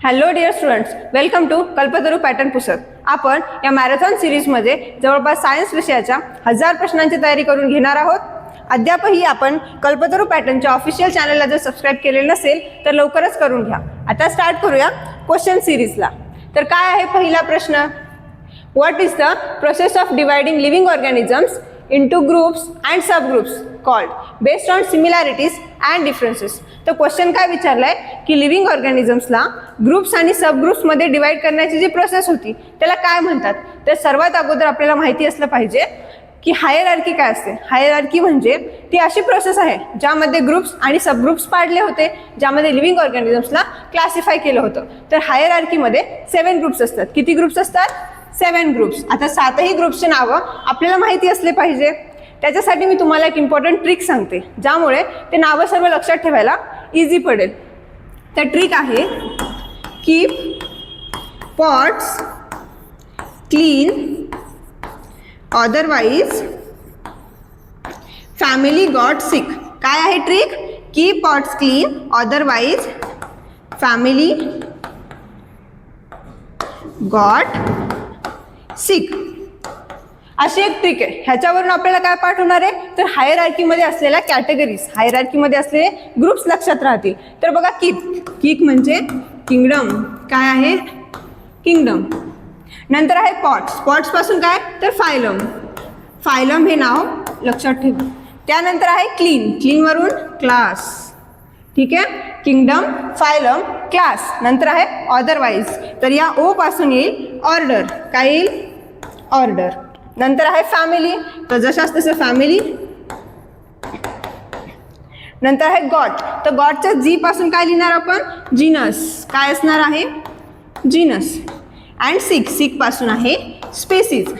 Hello dear students welcome to Kalpataru pattern पुस्तक आपण या मॅरेथॉन सिरीजमध्ये जवळपास सायन्स विषयाच्या हजार प्रश्नांची तयारी करून घेणार आहोत. अद्यापही आपण कल्पतरू पॅटर्नच्या ऑफिशियल चॅनलला जर सबस्क्राईब केलेलं नसेल तर लवकरच करून घ्या. आता स्टार्ट करूया क्वेश्चन सिरीजला तर काय आहे पहिला प्रश्न? What is the process of dividing living organisms into groups and subgroups called based on similarities and differences? तर क्वेश्चन काय विचारलाय? की लिव्हिंग ऑर्गॅनिझम्सला ग्रुप्स आणि सब ग्रुप्समध्ये डिवाइड करण्याची जी प्रोसेस होती त्याला काय म्हणतात? तर सर्वात अगोदर आपल्याला माहिती असलं पाहिजे की हायरार्की काय असते? हायरार्की म्हणजे ती अशी प्रोसेस आहे ज्यामध्ये ग्रुप्स आणि सब ग्रुप्स पाडले होते ज्यामध्ये लिव्हिंग ऑर्गॅनिझम्सला क्लासिफाय केलं होतं. तर हायरार्कीमध्ये सेवन ग्रुप्स असतात. किती ग्रुप्स असतात? Seven groups. आता सातही ग्रुप्सचे नावं आपल्याला माहिती असले पाहिजे. त्याच्यासाठी मी तुम्हाला एक इम्पॉर्टंट ट्रिक सांगते. ज्यामुळे ते नावं सर्व लक्षात ठेवायला इझी पडेल. त्या ट्रिक आहे keep pots clean otherwise family got sick काय आहे ट्रिक की pots clean otherwise family got sick अशी एक ट्रिक आहे. ह्याच्यावरून आपल्याला काय पाठवणार आहे? तर हायर आर्कीमध्ये असलेल्या कॅटेगरीज हायर आर्कीमध्ये असलेले ग्रुप्स लक्षात राहतील. तर बघा किक किक म्हणजे किंगडम काय आहे? किंगडम नंतर आहे पॉट्स पॉट्सपासून काय? तर फायलम फायलम हे नाव लक्षात ठेवा. त्यानंतर आहे क्लीन क्लीनवरून क्लास ठीक आहे? किंगडम फायलम क्लास नंतर आहे अदरवाईज तर या ओ पासून येईल ऑर्डर काय येईल? ऑर्डर नंतर आहे फॅमिली तर जशाच तसं फॅमिली नंतर आहे गॉट तर गॉटच्या जी पासून काय लिहिणार आपण? जिनस काय असणार आहे? जिनस अँड सिक सिकपासून आहे स्पेसिस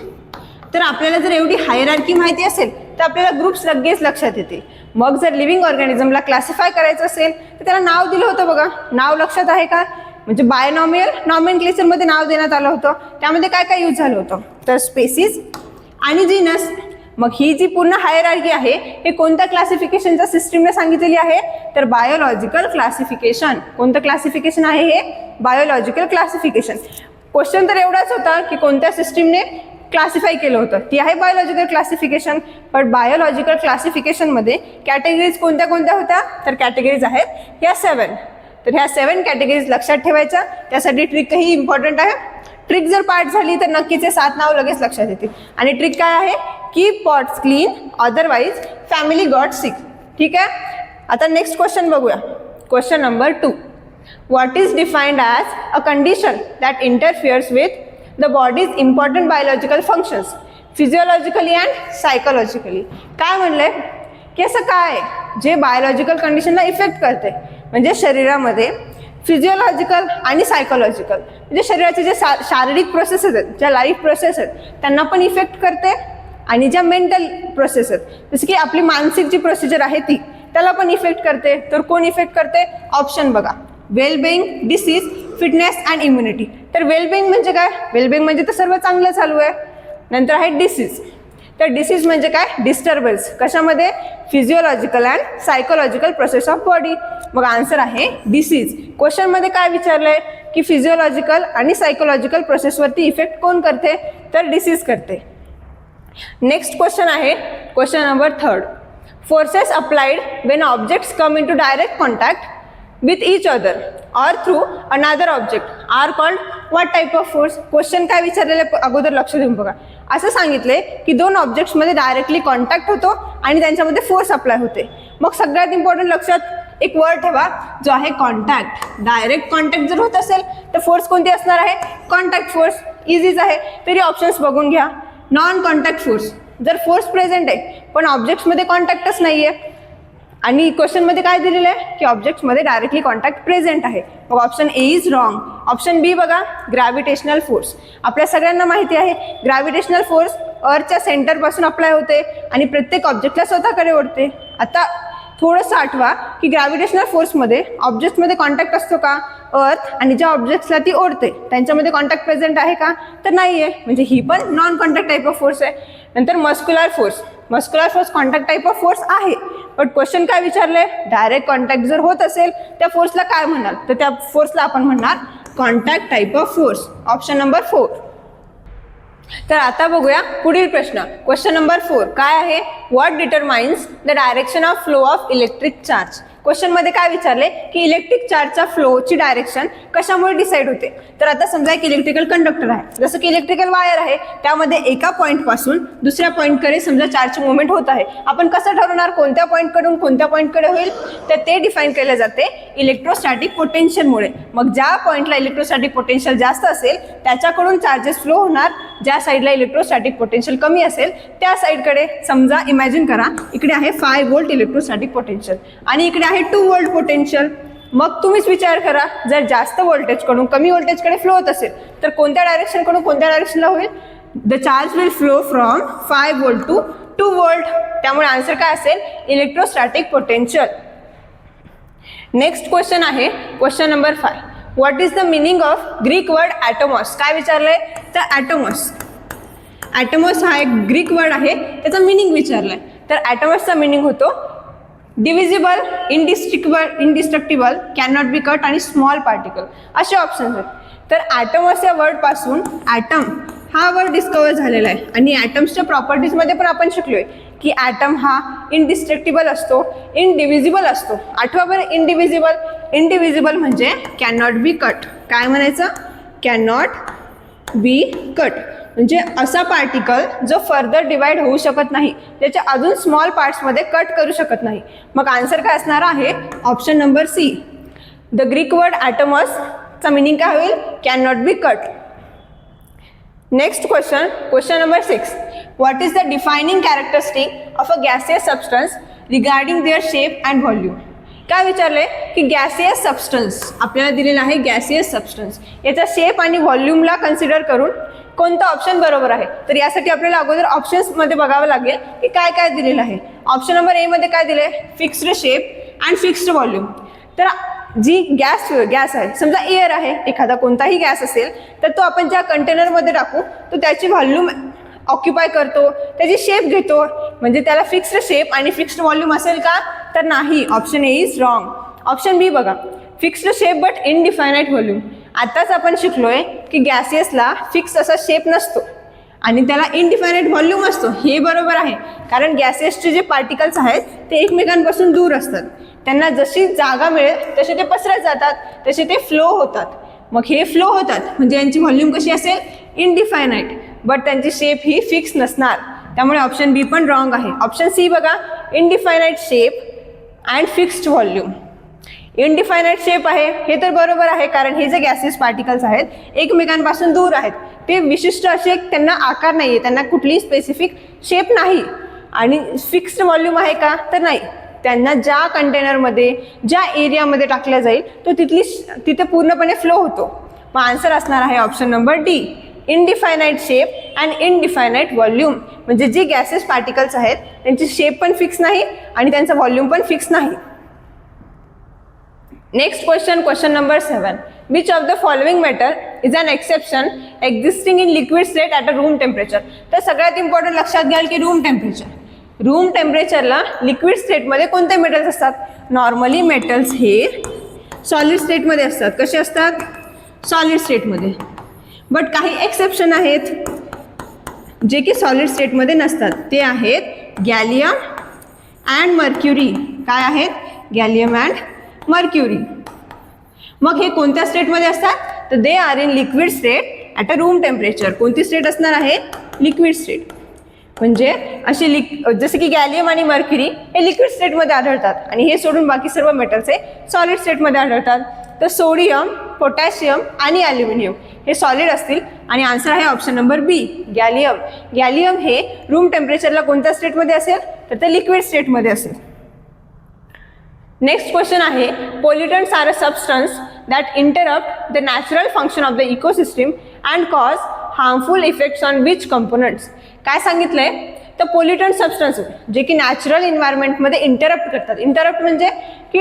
तर आपल्याला जर एवढी हायरार्की माहिती असेल तर आपल्याला ग्रुप्स लगेच लक्षात येते. मग जर लिव्हिंग ऑर्गॅनिझमला क्लासिफाय करायचं असेल तर त्याला नाव दिलं होतं बघा. नाव लक्षात आहे का? म्हणजे बायनॉमियल नॉमिन क्लेचरमध्ये नाव देण्यात आलं होतं. त्यामध्ये काय काय यूज झालं होतं? तर स्पेसिस आणि जीनस मग ही जी पूर्ण हायरार्की आहे हे कोणत्या क्लासिफिकेशनच्या सिस्टीमने सांगितलेली आहे? तर बायोलॉजिकल क्लासिफिकेशन कोणतं क्लासिफिकेशन आहे हे? बायोलॉजिकल क्लासिफिकेशन क्वेश्चन तर एवढाच होता की कोणत्या सिस्टीमने क्लासिफाय केलं होतं. ती आहे बायोलॉजिकल क्लासिफिकेशन पण बायोलॉजिकल क्लासिफिकेशनमध्ये कॅटेगरीज कोणत्या कोणत्या होत्या? तर कॅटेगरीज आहेत ह्या सेवन तर ह्या सेवन कॅटेगरीज लक्षात ठेवायच्या. त्यासाठी ट्रिकही इम्पॉर्टंट आहे. ट्रिक जर पाठ झाली तर नक्कीच हे सात नाव लगेच लक्षात येतील. आणि ट्रिक काय आहे? Keep pots clean otherwise family got sick ठीक आहे? आता नेक्स्ट क्वेश्चन बघूया. Question number two what is defined as a condition that interferes with the body's important biological functions physiologically and psychologically. काय म्हणलंय की असं काय? आहे जे बायोलॉजिकल कंडिशनला इफेक्ट करते. म्हणजे शरीरामध्ये फिजिओलॉजिकल आणि सायकोलॉजिकल म्हणजे शरीराचे जे शा शारीरिक प्रोसेसेस आहेत ज्या लाईफ प्रोसेस आहेत त्यांना पण इफेक्ट करते आणि ज्या मेंटल प्रोसेस आहेत जसं की आपली मानसिक जी प्रोसिजर आहे ती त्याला पण इफेक्ट करते. तर कोण इफेक्ट करते? ऑप्शन बघा. Wellbeing disease fitness and immunity. तर वेलबिंग म्हणजे काय? वेलबिंग म्हणजे तर सर्व चांगलं चालू आहे. नंतर आहे डिसीज तर डिसीज म्हणजे काय? डिस्टर्बन्स कशामध्ये? Physiological and psychological process of body मग आन्सर आहे डिसीज क्वेश्चनमध्ये काय विचारलं आहे की फिजिओलॉजिकल आणि सायकोलॉजिकल प्रोसेसवरती इफेक्ट कोण करते? तर डिसीज करते. नेक्स्ट क्वेश्चन आहे. Question number third forces applied when objects come into direct contact with each other or through another object are called what type of force question काय विचारलेले अगोदर लक्ष देऊन बघा. असं सांगितले की दोन ऑब्जेक्ट्समध्ये डायरेक्टली कॉन्टॅक्ट होतो आणि त्यांच्यामध्ये फोर्स अप्लाय होते. मग सगळ्यात इम्पॉर्टंट लक्षात एक वर्ड ठेवा जो आहे कॉन्टॅक्ट डायरेक्ट कॉन्टॅक्ट जर होत असेल तर फोर्स कोणती असणार आहे? कॉन्टॅक्ट फोर्स इझीच आहे. तरी ऑप्शन्स बघून घ्या. नॉन कॉन्टॅक्ट फोर्स जर फोर्स प्रेझेंट आहे पण ऑब्जेक्ट्समध्ये कॉन्टॅक्टच नाही आहे आणि क्वेश्चनमध्ये काय दिलेलं आहे? की ऑब्जेक्टमध्ये डायरेक्टली कॉन्टॅक्ट प्रेझेंट आहे. मग option A is wrong option B बघा ग्रॅव्हिटेशनल फोर्स आपल्या सगळ्यांना माहिती आहे ग्रॅव्हिटेशनल फोर्स अर्थच्या सेंटरपासून अप्लाय होते आणि प्रत्येक ऑब्जेक्टला स्वतःकडे ओढते. आता थोडंसं आठवा की ग्रॅव्हिटेशनल फोर्समध्ये ऑब्जेक्टमध्ये कॉन्टॅक्ट असतो का? अर्थ आणि ज्या ऑब्जेक्ट्सला ती ओढते त्यांच्यामध्ये कॉन्टॅक्ट प्रेझेंट आहे का? तर नाही आहे म्हणजे ही पण non contact type of force आहे. नंतर muscular force muscular force contact type of force आहे. बट क्वेश्चन काय विचारलंय डायरेक्ट कॉन्टॅक्ट जर होत असेल त्या फोर्सला काय म्हणाल? तर त्या फोर्सला आपण म्हणणार contact type of force option number four तर आता बघूया पुढील प्रश्न. क्वेश्चन नंबर फोर काय आहे? What determines the direction of flow of electric charge क्वेश्चनमध्ये काय विचारले? की इलेक्ट्रिक चार्जच्या फ्लोची डायरेक्शन कशामुळे डिसाईड होते? तर आता समजा एक इलेक्ट्रिकल कंडक्टर आहे. जसं की इलेक्ट्रिकल वायर आहे त्यामध्ये एका पॉईंटपासून दुसऱ्या पॉईंटकडे समजा चार्जची मुवमेंट होत आहे. आपण कसं ठरवणार? कोणत्या पॉईंटकडून कोणत्या पॉईंटकडे होईल? तर ते डिफाईन केले जाते इलेक्ट्रोस्टॅटिक पोटेन्शियलमुळे मग ज्या पॉईंटला इलेक्ट्रोस्टॅटिक पोटेन्शियल जास्त असेल त्याच्याकडून चार्जेस फ्लो होणार ज्या साईडला इलेक्ट्रोस्टॅटिक पोटेन्शियल कमी असेल त्या साईडकडे समजा इमॅजिन करा इकडे आहे फाय वोल्ट इलेक्ट्रोस्टॅटिक पोटेन्शियल आणि इकडे आहे टू वोल्ट पोटेन्शियल मग तुम्हीच विचार करा जर जास्त व्होल्टेजकडून कमी व्होल्टेजकडे फ्लो होत असेल तर कोणत्या डायरेक्शनकडून कोणत्या डायरेक्शनला होईल? The charge will flow from five volt to two volt त्यामुळे आन्सर काय असेल? इलेक्ट्रोस्टॅटिक पोटेन्शियल नेक्स्ट क्वेश्चन आहे question number five what is the meaning of Greek word atomos काय विचारलंय? तर ॲटोमॉस ॲटोमॉस हा एक ग्रीक वर्ड आहे त्याचा मिनिंग विचारलाय. तर ॲटोमॉसचा मिनिंग होतो divisible indestructible indestructible can not be cut आणि स्मॉल पार्टिकल असे ऑप्शन्स आहेत. तर ॲटमॉस या वर्डपासून ॲटम हा वर्ड डिस्कवर झालेला आहे. आणि ॲटम्सच्या प्रॉपर्टीजमध्ये पण आपण शिकलो आहे की ॲटम हा इनडिस्ट्रक्टिबल असतो इनडिव्हिजिबल असतो. आठवा बरं इनडिव्हिजिबल इनडिव्हिजिबल म्हणजे कॅन नॉट बी कट काय म्हणायचं? कॅन नॉट बी कट म्हणजे असा पार्टिकल जो फर्दर डिवाइड होऊ शकत नाही. त्याच्या अजून स्मॉल पार्ट्समध्ये कट करू शकत नाही. मग आन्सर काय असणार आहे? Option number C the Greek word ॲटमसचा meaning काय होईल? Can not be cut next question question number six what is the defining characteristic of a gaseous substance regarding their shape and volume काय विचारले की gaseous substance आपल्याला दिलेला आहे gaseous substance याचा shape आणि व्हॉल्यूमला कन्सिडर करून कोणतं ऑप्शन बरोबर आहे? तर यासाठी आपल्याला अगोदर ऑप्शन्समध्ये बघावं लागेल की काय काय दिलेलं आहे. ऑप्शन नंबर एमध्ये काय दिलं आहे fixed shape and fixed volume तर जी गॅस गॅस आहे समजा एअर आहे एखादा कोणताही गॅस असेल तर तो आपण ज्या कंटेनरमध्ये टाकू तो त्याची व्हॉल्यूम ऑक्युपाय करतो त्याची शेप घेतो. म्हणजे त्याला फिक्स्ड शेप आणि फिक्स्ड व्हॉल्यूम असेल का? तर नाही. Option A is wrong option B बघा. Fixed shape but indefinite volume आत्ताच आपण शिकलोय की गॅसियसला फिक्स असा शेप नसतो. आणि त्याला इनडिफायनाईट व्हॉल्यूम असतो. हे बरोबर आहे. कारण गॅसेसचे जे पार्टिकल्स आहेत ते एकमेकांपासून दूर असतात. त्यांना जशी जागा मिळेल तसे ते पसरत जातात. तसे ते फ्लो होतात. मग हे फ्लो होतात. म्हणजे यांची व्हॉल्यूम कशी असेल? इनडिफायनाईट बट त्यांची शेप ही फिक्स नसणार. त्यामुळे ऑप्शन बी पण रॉंग आहे. ऑप्शन सी बघा indefinite shape and fixed volume indefinite shape आहे हे तर बरोबर आहे कारण हे जे गॅसेस पार्टिकल्स आहेत एकमेकांपासून दूर आहेत. ते विशिष्ट असे त्यांना आकार नाही आहे त्यांना कुठलीही स्पेसिफिक शेप नाही. आणि फिक्स्ड व्हॉल्यूम आहे का? तर नाही. त्यांना ज्या कंटेनरमध्ये ज्या एरियामध्ये टाकल्या जाईल तो तिथली तिथे पूर्णपणे फ्लो होतो. मग आन्सर असणार आहे option number D indefinite shape and indefinite volume म्हणजे जे गॅसेस पार्टिकल्स आहेत त्यांची शेप पण फिक्स नाही आणि त्यांचा व्हॉल्यूम पण फिक्स नाही. Next question question number seven which of the following matter is an exception existing in liquid state at a room temperature तर सगळ्यात इम्पॉर्टंट लक्षात घ्याल की रूम टेम्परेचर रूम टेम्परेचरला लिक्विड स्टेटमध्ये कोणते मेटल्स असतात? नॉर्मली मेटल्स हे सॉलिड स्टेटमध्ये असतात. कसे असतात? सॉलिड स्टेटमध्ये बट काही एक्सेप्शन आहेत. जे की सॉलिड स्टेटमध्ये नसतात. ते आहेत गॅलियम अँड मर्क्युरी काय आहेत? गॅलियम अँड मर्क्युरी मग हे कोणत्या स्टेटमध्ये असतात? तर they are in liquid state at a room temperature कोणती स्टेट असणार आहे? लिक्विड स्टेट म्हणजे असे लिक जसे की गॅलियम आणि मर्क्युरी हे लिक्विड स्टेटमध्ये आढळतात. आणि हे सोडून बाकी सर्व मेटल्स हे सॉलिड स्टेटमध्ये आढळतात. तर सोडियम पोटॅशियम आणि ॲल्युमिनियम हे सॉलिड असतील. आणि आन्सर आहे option number B gallium. Gallium हे रूम टेम्परेचरला कोणत्या स्टेटमध्ये असेल? तर ते लिक्विड स्टेटमध्ये असेल. नेक्स्ट क्वेश्चन आहे pollutants are a substance that interrupt the natural function of the ecosystem and cause harmful effects on which components काय सांगितलंय? तर पोल्युटंट सबस्टन्स जे की नॅचरल इन्व्हायरमेंटमध्ये इंटरप्ट करतात. इंटरप्ट म्हणजे की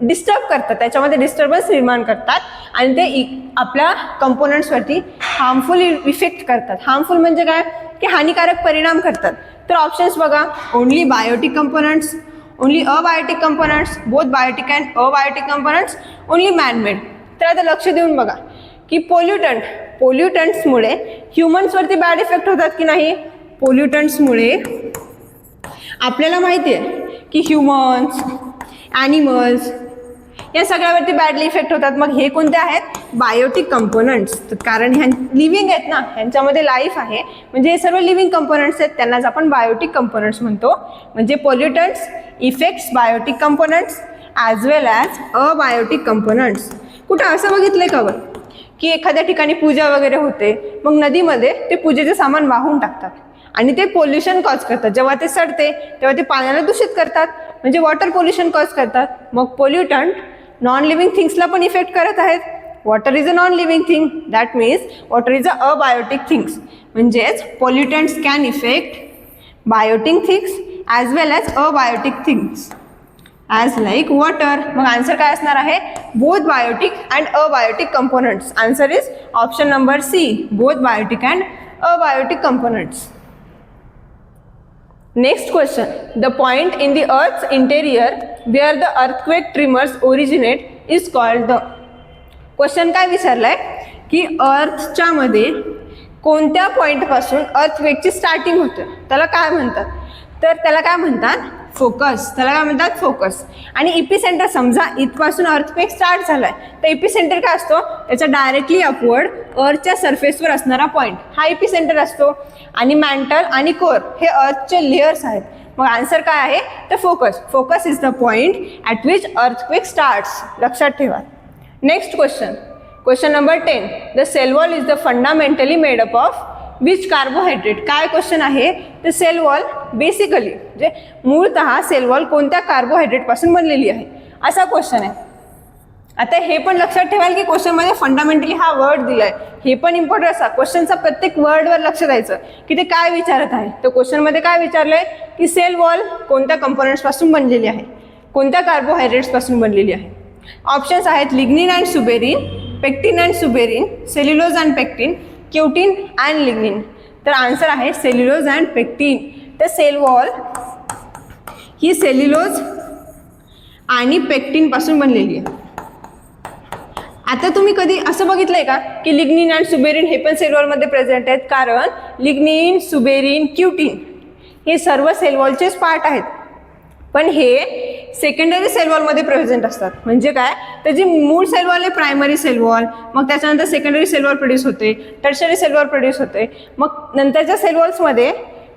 डिस्टर्ब करतात. त्याच्यामध्ये डिस्टर्बन्स निर्माण करतात आणि ते इ आपल्या कंपोनंट्सवरती हार्मफुल इफेक्ट करतात. हार्मफुल म्हणजे काय? की हानिकारक परिणाम करतात. तर ऑप्शन्स बघा. Only biotic components only abiotic components both biotic and abiotic components only manmade तर आता लक्ष देऊन बघा. की पोल्युटंट पोल्युटंट्समुळे ह्युमन्सवरती बॅड इफेक्ट होतात की नाही? पोल्युटंट्समुळे आपल्याला माहिती आहे की ह्युमन्स ॲनिमल्स या सगळ्यावरती बॅडली इफेक्ट होतात. मग हे कोणते आहेत? बायोटिक कंपोनंट्स कारण ह्या लिव्हिंग आहेत ना ह्यांच्यामध्ये लाईफ आहे. म्हणजे हे सर्व लिव्हिंग कंपोनंट्स आहेत. त्यांनाच आपण बायोटिक कंपोनंट्स म्हणतो. म्हणजे pollutants effects biotic components as well as abiotic components कुठं असं बघितलं का बरं? की एखाद्या ठिकाणी पूजा वगैरे होते. मग नदीमध्ये ते पूजेचे सामान वाहून टाकतात. आणि ते पोल्युशन कॉज करतात. जेव्हा ते सडते तेव्हा ते पाण्याला दूषित करतात. म्हणजे वॉटर पोल्युशन कॉज करतात. मग पोल्युटंट नॉन लिव्हिंग थिंग्सला पण इफेक्ट करत आहेत. Water is a non living thing that means water is a abiotic things म्हणजेच pollutants can effect biotic things as well as abiotic things as like water मग answer काय असणार आहे? Both biotic and abiotic components answer is option number C both biotic and abiotic components next question the point in the earth interior where the earthquake tremors originate is called the question काय विचारलाय की अर्थच्या मध्ये कोणत्या पॉइंटपासून अर्थवेकची starting होते? त्याला काय म्हणतात? तर त्याला काय म्हणतात? फोकस. त्याला काय म्हणतात? फोकस. आणि इपी सेंटर समजा इथपासून अर्थपेक स्टार्ट झालाय. तर इपी सेंटर काय असतो? त्याच्या डायरेक्टली अपवर्ड अर्थच्या सरफेसवर असणारा पॉईंट हा इपी सेंटर असतो. आणि मॅन्टल आणि कोर हे अर्थचे लेयर्स आहेत. मग आन्सर काय आहे? तर focus focus is the point at which earthquake starts लक्षात ठेवा. Next question question number ten the cell wall is the fundamentally made up of which carbohydrate काय क्वेश्चन आहे? तर सेल वॉल बेसिकली म्हणजे मूळतः सेल वॉल कोणत्या कार्बोहायड्रेटपासून बनलेली आहे? असा क्वेश्चन आहे. आता हे पण लक्षात ठेवाल की क्वेश्चनमध्ये फंडामेंटली हा वर्ड दिलाय. हे पण इम्पॉर्टंट असा. क्वेश्चनचा प्रत्येक वर्डवर लक्ष द्यायचं. की ते काय विचारत आहे? तर क्वेश्चनमध्ये काय विचारलंय? की सेल वॉल कोणत्या कंपोनंट्सपासून बनलेली आहे? कोणत्या कार्बोहायड्रेट्सपासून बनलेली आहे? ऑप्शन्स आहेत lignin and suberin pectin and suberin cellulose and pectin cutin and lignin तर आन्सर आहे सेल्युलोज अँड पेक्टिन तर सेल वॉल ही सेल्युलोज आणि पेक्टिनपासून बनलेली आहे. आता तुम्ही कधी असं बघितलंय का की लिग्निन अँड सुबेरिन हे पण सेलवॉलमध्ये प्रेझेंट आहेत? कारण लिग्निन सुबेरिन क्युटिन हे सर्व सेलवॉलचेच पार्ट आहेत. पण हे सेकंडरी सेलवॉलमध्ये प्रेझेंट असतात. म्हणजे काय? तर जी मूळ सेलवॉल आहे प्रायमरी सेलवॉल मग त्याच्यानंतर सेकंडरी सेलवॉल प्रोड्यूस होते. टर्शरी सेलवॉल प्रोड्यूस होते. मग नंतरच्या सेलवॉल्समध्ये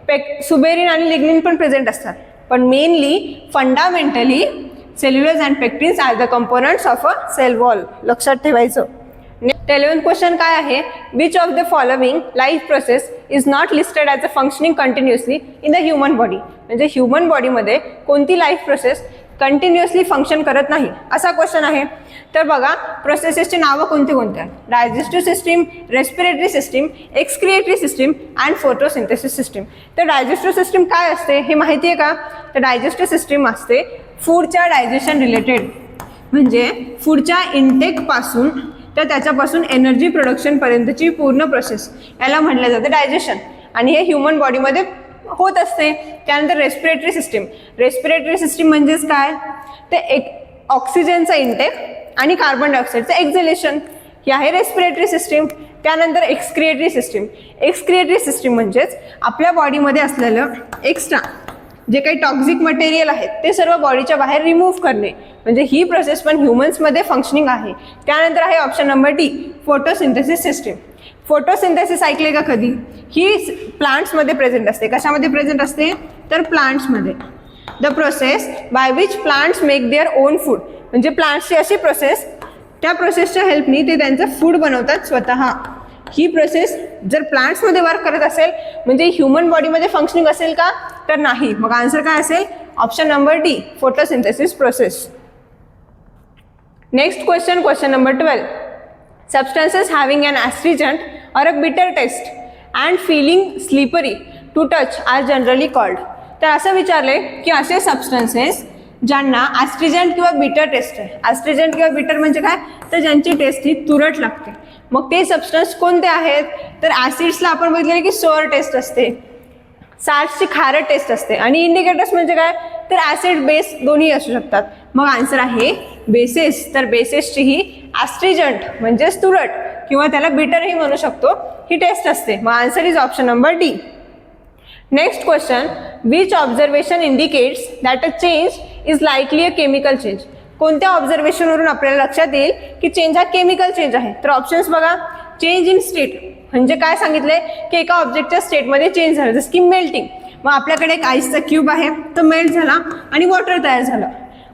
पेक सुबेरिन आणि लिग्निन पण प्रेझेंट असतात. पण mainly fundamentally cellulose and pectins are the components of a cell wall लक्षात ठेवायचं. टेलेवन क्वेश्चन काय आहे? Which of the following life process is not listed as a functioning continuously in the human body म्हणजे human बॉडीमध्ये कोणती life process continuously function करत नाही असा क्वेश्चन आहे. तर बघा प्रोसेसेसची नावं कोणती कोणती आहेत digestive system respiratory system excretory system and photosynthesis system तर डायजेस्टिव्ह सिस्टीम काय असते? हे माहिती आहे का? तर डायजेस्टिव्ह सिस्टीम असते फूडच्या डायजेशन रिलेटेड म्हणजे फूडच्या इनटेकपासून तर त्याच्यापासून एनर्जी प्रोडक्शनपर्यंतची पूर्ण प्रोसेस याला म्हटलं जातं डायजेशन आणि हे ह्युमन बॉडीमध्ये होत असते. त्यानंतर रेस्पिरेटरी सिस्टीम रेस्पिरेटरी सिस्टीम म्हणजेच काय? ते एक ऑक्सिजनचा इंटेक आणि कार्बन डायऑक्साईडचं एक्झलेशन ही आहे रेस्पिरेटरी सिस्टीम त्यानंतर एक्सक्रिएटरी सिस्टीम एक्सक्रिएटरी सिस्टीम म्हणजेच आपल्या बॉडीमध्ये असलेलं एक्स्ट्रा जे काही टॉक्झिक मटेरियल आहेत ते सर्व बॉडीच्या बाहेर रिमूव्ह करणे. म्हणजे ही प्रोसेस पण ह्युमन्समध्ये फंक्शनिंग आहे. त्यानंतर आहे option number D photosynthesis system photosynthesis ऐकले का कधी? ही प्लांट्समध्ये प्रेझेंट असते. कशामध्ये प्रेझेंट असते? तर प्लांट्समध्ये the process by which plants make their own food म्हणजे प्लांट्सची अशी प्रोसेस त्या प्रोसेसच्या हेल्पनी ते त्यांचं फूड बनवतात स्वतः. ही प्रोसेस जर प्लांट्समध्ये वर्क करत असेल म्हणजे ह्युमन बॉडीमध्ये फंक्शनिंग असेल का? तर नाही. मग आन्सर काय असेल? Option number D photosynthesis process next question question number twelve substances having an astringent or a bitter taste and feeling slippery to touch are generally called तर असं विचारले की असे सबस्टन्सेस ज्यांना ॲस्ट्रिजंट किंवा बिटर टेस्ट आहे. ॲस्ट्रिजंट किंवा बिटर म्हणजे काय? तर ज्यांची टेस्ट ही तुरट लागते. मग ते सबस्टन्स कोणते आहेत? तर ॲसिड्सला आपण बघितलेलं की सोअर टेस्ट असते. सार्सची खारट टेस्ट असते. आणि इंडिकेटर्स म्हणजे काय? तर ॲसिड बेस दोन्ही असू शकतात. मग आन्सर आहे बेसेस तर बेसेसची ही ॲस्ट्रिजंट म्हणजेच तुरट किंवा त्याला बिटरही म्हणू शकतो. ही टेस्ट असते. मग answer is option number D next question which observation indicates that a change is likely a chemical change कोणत्या ऑब्झर्वेशनवरून आपल्याला लक्षात येईल की चेंज हा केमिकल चेंज आहे? तर ऑप्शन्स बघा. चेंज इन स्टेट म्हणजे काय सांगितलंय? की एका ऑब्जेक्टच्या स्टेटमध्ये चेंज झालं. जसं की मेल्टिंग मग आपल्याकडे एक आईसचा क्यूब आहे. तो मेल्ट झाला आणि वॉटर तयार झालं.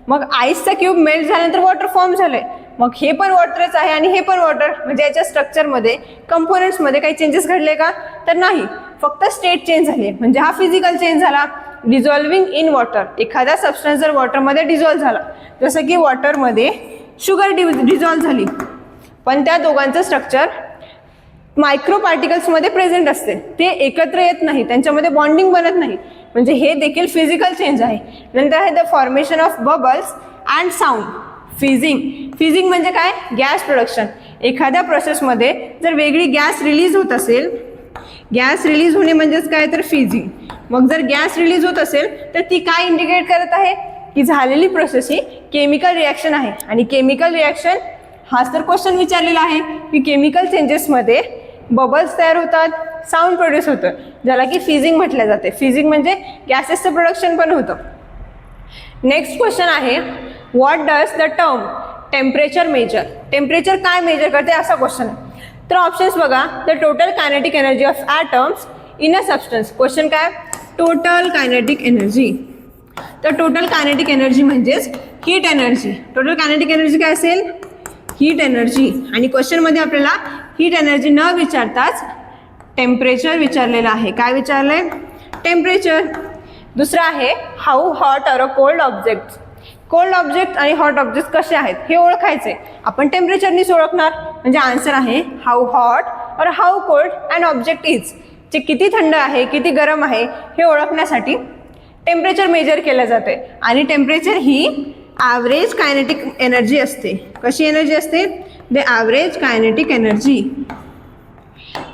मग आईसचा क्यूब मेल्ट झाल्यानंतर वॉटर फॉर्म झालंय. मग हे पण वॉटरच आहे आणि हे पण वॉटर म्हणजे याच्या स्ट्रक्चरमध्ये कंपोनंट्समध्ये काही चेंजेस घडले का? तर नाही. फक्त स्टेट चेंज झाली म्हणजे हा फिजिकल चेंज झाला. डिझॉल्विंग इन वॉटर एखादा सबस्टन्स जर वॉटरमध्ये डिझॉल्व्ह झाला जसं की वॉटरमध्ये शुगर डि डिझॉल्व्ह झाली. पण त्या दोघांचं स्ट्रक्चर मायक्रो पार्टिकल्समध्ये प्रेझेंट असते. ते एकत्र येत नाही. त्यांच्यामध्ये बॉन्डिंग बनत नाही. म्हणजे हे देखील फिजिकल चेंज आहे. नंतर आहे the formation of bubbles and sound fizzing fizzing म्हणजे काय? गॅस प्रोडक्शन एखाद्या प्रोसेसमध्ये जर वेगळी गॅस रिलीज होत असेल गॅस रिलीज होणे म्हणजेच काय तर फिजिंग मग जर गॅस रिलीज होत असेल तर ती काय इंडिकेट करत आहे? की झालेली प्रोसेस ही केमिकल रिॲक्शन आहे. आणि केमिकल रिॲक्शन हाच तर क्वेश्चन विचारलेला आहे की केमिकल चेंजेसमध्ये बबल्स तयार होतात साऊंड प्रोड्यूस होतं. ज्याला की फिजिंग म्हटलं जाते. फिजिंग म्हणजे गॅसेसचं प्रोडक्शन पण होतं. नेक्स्ट क्वेश्चन आहे what does the term temperature measure temperature काय मेजर करते? असा क्वेश्चन आहे. तर ऑप्शन्स बघा. The total kinetic energy of atoms in a substance question काय? टोटल कायनेटिक एनर्जी तर टोटल कायनेटिक एनर्जी म्हणजेच heat energy total kinetic energy काय असेल? हीट एनर्जी आणि क्वेश्चनमध्ये आपल्याला हीट एनर्जी न विचारताच टेम्परेचर विचारलेलं आहे. काय विचारलं आहे टेम्परेचर दुसरं आहे how hot or a cold object cold object आणि हॉट ऑब्जेक्ट कसे आहेत हे ओळखायचे. आपण टेम्परेचरनीच ओळखणार म्हणजे आन्सर आहे how hot or how cold and object is जे किती थंड आहे किती गरम आहे हे ओळखण्यासाठी टेम्परेचर मेजर केलं जाते. आणि टेम्परेचर ही ॲव्हरेज कायनेटिक एनर्जी असते. कशी एनर्जी असते? द ॲव्हरेज कायनेटिक एनर्जी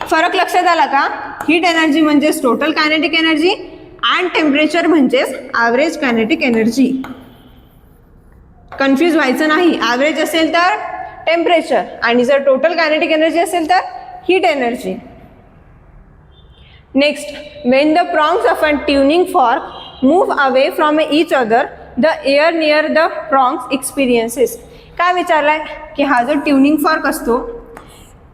फरक लक्षात आला का? हीट एनर्जी म्हणजेच total kinetic energy and temperature म्हणजेच ॲव्हरेज कायनेटिक एनर्जी कन्फ्यूज व्हायचं नाही. ॲव्हरेज असेल तर टेम्परेचर आणि जर टोटल कायनेटिक एनर्जी असेल तर heat energy next when the prongs of an tuning fork move away from each other the air near the prongs experiences काय विचारलाय? की हा जो ट्युनिंग फॉर्क असतो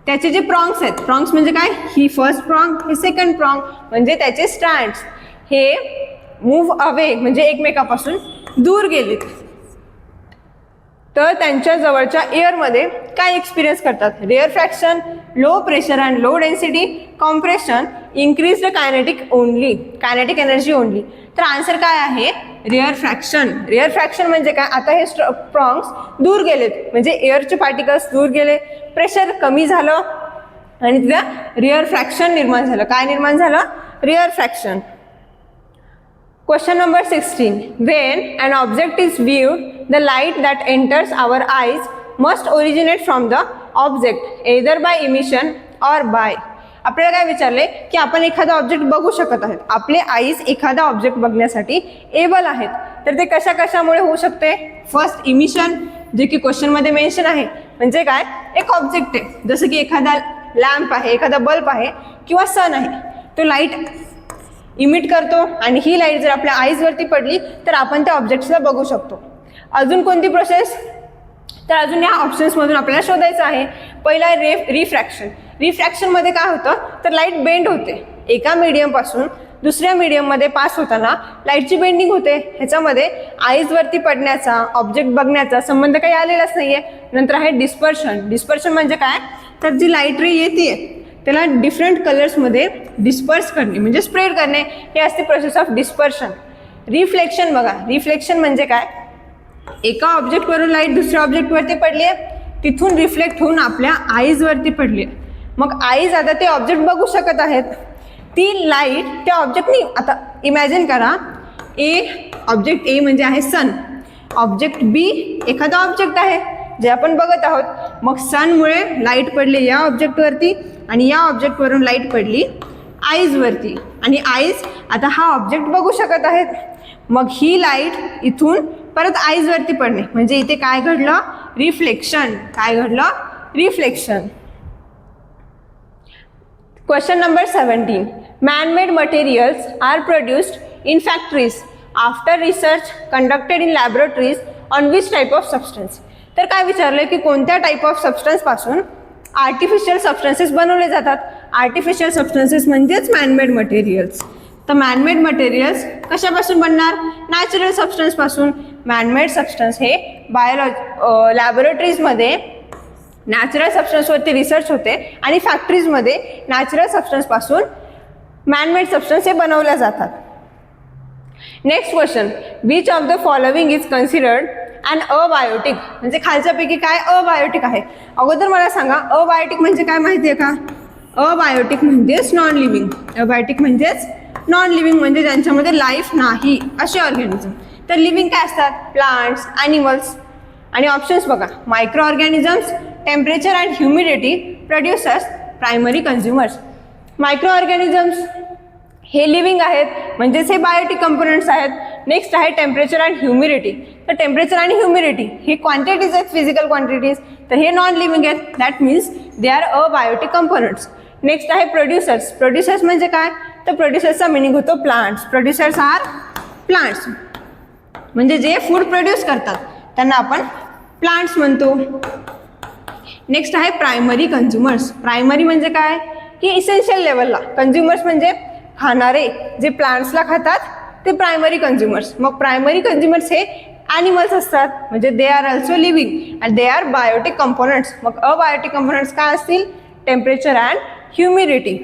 त्याचे जे प्रॉंग्स आहेत प्रॉन्ग्स म्हणजे काय? ही फर्स्ट प्रॉंग हे सेकंड प्रॉंग म्हणजे त्याचे स्टँड्स हे मूव्ह अवे म्हणजे एकमेकापासून दूर गेलेत. तर त्यांच्या जवळच्या एअरमध्ये काय एक्सपिरियन्स करतात? Rarefaction low pressure and low density compression increase the kinetic only kinetic energy only तर आन्सर काय आहे? रेअर फ्रॅक्शन रेअर फ्रॅक्शन म्हणजे काय? आता हे स्ट्र प्रॉंग्स दूर गेलेत. म्हणजे एअरचे पार्टिकल्स दूर गेले. प्रेशर कमी झालं आणि तिथं रिअर फ्रॅक्शन निर्माण झालं. काय निर्माण झालं? Rarefaction Question number 16. When an object is viewed, the light that enters our eyes must originate from the object either by emission or by आपल्याला काय विचारले? की आपण एखादा ऑब्जेक्ट बघू शकत आहेत. आपले आईज एखादा ऑब्जेक्ट बघण्यासाठी एबल आहेत. तर ते कशा कशामुळे होऊ शकते? फर्स्ट इमिशन जे की क्वेश्चनमध्ये मेन्शन आहे. म्हणजे काय? एक ऑब्जेक्ट आहे. जसं की एखादा लॅम्प आहे एखादा बल्ब आहे किंवा सन आहे. तो लाइट इमिट करतो आणि ही लाइट जर आपल्या आईजवरती पडली तर आपण त्या ऑब्जेक्ट्सला बघू शकतो. अजून कोणती प्रोसेस तर अजून या ऑप्शन्समधून आपल्याला शोधायचं आहे. पहिला आहे रिफ्रॅक्शन रिफ्रॅक्शनमध्ये काय होतं? तर लाइट बेंड होते. एका मीडियमपासून दुसऱ्या मीडियममध्ये पास होताना लाईटची बेंडिंग होते. ह्याच्यामध्ये आईजवरती पडण्याचा ऑब्जेक्ट बघण्याचा संबंध काही आलेलाच नाही आहे नंतर आहे डिस्पर्शन डिस्पर्शन म्हणजे काय? तर जी लाइट रे येते त्याला डिफरंट कलर्समध्ये डिस्पर्स करणे म्हणजे स्प्रेड करणे. हे असते प्रोसेस ऑफ डिस्पर्शन रिफ्लेक्शन बघा. रिफ्लेक्शन म्हणजे काय? एका ऑब्जेक्टवरून लाइट दुसऱ्या ऑब्जेक्टवरती पडली आहे तिथून रिफ्लेक्ट होऊन आपल्या आईजवरती पडली आहे मग आईज आता ते ऑब्जेक्ट बघू शकत आहेत. ती लाइट त्या ऑब्जेक्टनी आता इमॅजिन करा ए ऑब्जेक्ट ए म्हणजे आहे सन ऑब्जेक्ट बी एखादा ऑब्जेक्ट आहे जे आपण बघत आहोत. मग सनमुळे लाइट पडली या ऑब्जेक्टवरती आणि या ऑब्जेक्टवरून लाइट पडली आईजवरती आणि आईज आता हा ऑब्जेक्ट बघू शकत आहेत. मग ही लाइट इथून परत आईजवरती पडणे म्हणजे इथे काय घडलं? रिफ्लेक्शन काय घडलं? Reflection question number seventeen manmade materials are produced in factories after research conducted in laboratories on which type of substance तर काय विचारलं की कोणत्या टाईप ऑफ सबस्टन्सपासून आर्टिफिशियल सबस्टन्सेस बनवले जातात? आर्टिफिशियल सबस्टन्सेस म्हणजेच मॅनमेड मटेरियल्स तर मॅनमेड मटेरियल्स कशापासून बनणार? नॅचरल सबस्टन्सपासून मॅनमेड सबस्टन्स हे बायोलॉज लॅबोरेटरीजमध्ये नॅचरल सबस्टन्सवरती रिसर्च होते आणि फॅक्टरीजमध्ये नॅचरल सबस्टन्सपासून मॅनमेड सबस्टन्स हे बनवल्या जातात. Next question which of the following is considered and abiotic म्हणजे खालच्यापैकी काय अबायोटिक आहे? अगोदर मला सांगा अबायोटिक म्हणजे काय माहिती आहे का? अबायोटिक म्हणजेच नॉन लिव्हिंग अबायोटिक म्हणजेच नॉन लिव्हिंग म्हणजे ज्यांच्यामध्ये लाईफ नाही असे ऑर्गॅनिझम तर लिव्हिंग काय असतात? प्लांट्स ॲनिमल्स आणि ऑप्शन्स बघा. Micro organisms temperature and humidity producers primary consumers micro organisms हे लिव्हिंग आहेत. म्हणजेच हे बायोटिक कंपोनंट्स आहेत. नेक्स्ट आहे टेम्परेचर अँड ह्युमिडिटी तर टेम्परेचर आणि ह्युमिडिटी हे क्वांटिटीज आहेत फिजिकल क्वांटिटीज तर हे नॉन लिव्हिंग आहेत. That means they are abiotic components next आहे प्रोड्युसर्स प्रोड्युसर्स म्हणजे काय? तर प्रोड्युसर्सचा मिनिंग होतो प्लांट्स प्रोड्युसर्स आर प्लांट्स म्हणजे जे फूड प्रोड्यूस करतात त्यांना आपण प्लांट्स म्हणतो. नेक्स्ट आहे प्रायमरी कन्झ्युमर्स प्रायमरी म्हणजे काय? की इसेन्शियल लेवलला कन्झ्युमर्स म्हणजे खाणारे जे प्लांट्सला खातात ते प्रायमरी कन्झ्युमर्स मग प्रायमरी कन्झ्युमर्स हे ॲनिमल्स असतात. म्हणजे they are also living and they are biotic components मग अबायोटिक कंपोनंट्स काय असतील? Temperature and humidity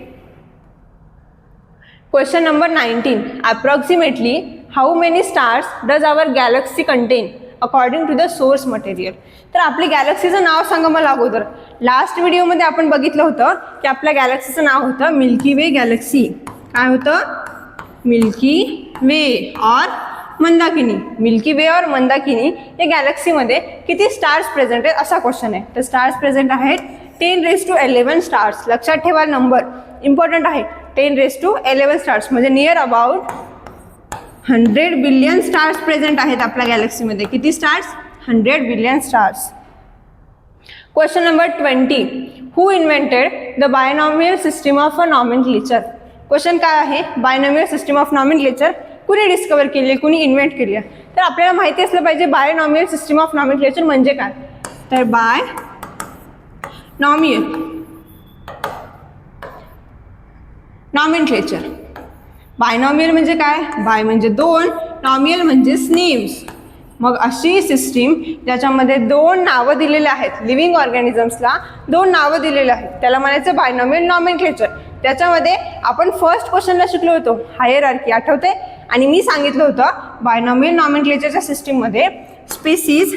Question number 19. Approximately how many stars does our galaxy contain according to the source material तर आपली गॅलेक्सीचं नाव सांगा मला अगोदर. लास्ट व्हिडिओमध्ये आपण बघितलं होतं की आपल्या गॅलेक्सीचं नाव होतं मिल्की वे गॅलेक्सी काय होतं? मिल्की वे और मंदाकिनी. मिल्की वे और मंदाकिनी या गॅलेक्सीमध्ये किती स्टार्स प्रेझेंट आहेत असा क्वेश्चन आहे. तर स्टार्स प्रेझेंट आहेत ten raise to eleven stars लक्षात ठेवा नंबर इम्पॉर्टंट आहे. Ten raise to eleven stars म्हणजे near about hundred billion stars present आहेत आपल्या गॅलेक्सीमध्ये किती stars hundred billion stars question number twenty who invented the binomial system of nomenclature question काय आहे? Binomial system of nomenclature कुणी discover केली? आहे कुणी इन्व्हेंट केली? आहे तर आपल्याला माहिती असलं पाहिजे बायनॉमियल सिस्टीम ऑफ नॉमिनक्लेचर म्हणजे काय? तर बाय नॉमियल नॉमिनक्लेचर बायनॉमियल म्हणजे काय? बाय म्हणजे दोन नॉमियल म्हणजे नेम्स मग अशी सिस्टीम ज्याच्यामध्ये दोन नावं दिलेली आहेत. लिव्हिंग ऑर्गॅनिझम्सला दोन नावं दिलेली आहेत. त्याला म्हणायचं बायनॉमियल नॉमिनक्लेचर त्याच्यामध्ये आपण फर्स्ट क्वेश्चनला शिकलो होतो. हायर आर्की आठवते? आणि मी सांगितलं होतं बायनॉमियल नॉमिनक्लेचरच्या सिस्टीममध्ये स्पेसीज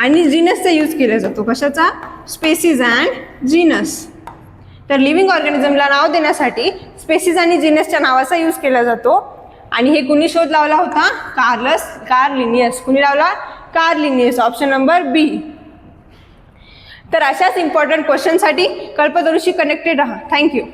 आणि जिनसचा यूज केला जातो. कशाचा? स्पेसीज अँड जिनस तर लिव्हिंग ऑर्गॅनिझमला नाव देण्यासाठी स्पेसिस आणि जिनसच्या नावाचा यूज केला जातो. आणि हे कुणी शोध लावला होता? कार्लस कार लिनियस कुणी लावला? Carl Linnaeus option number B तर अशाच इम्पॉर्टंट क्वेश्चनसाठी कल्पतरुशी कनेक्टेड राहा. Thank you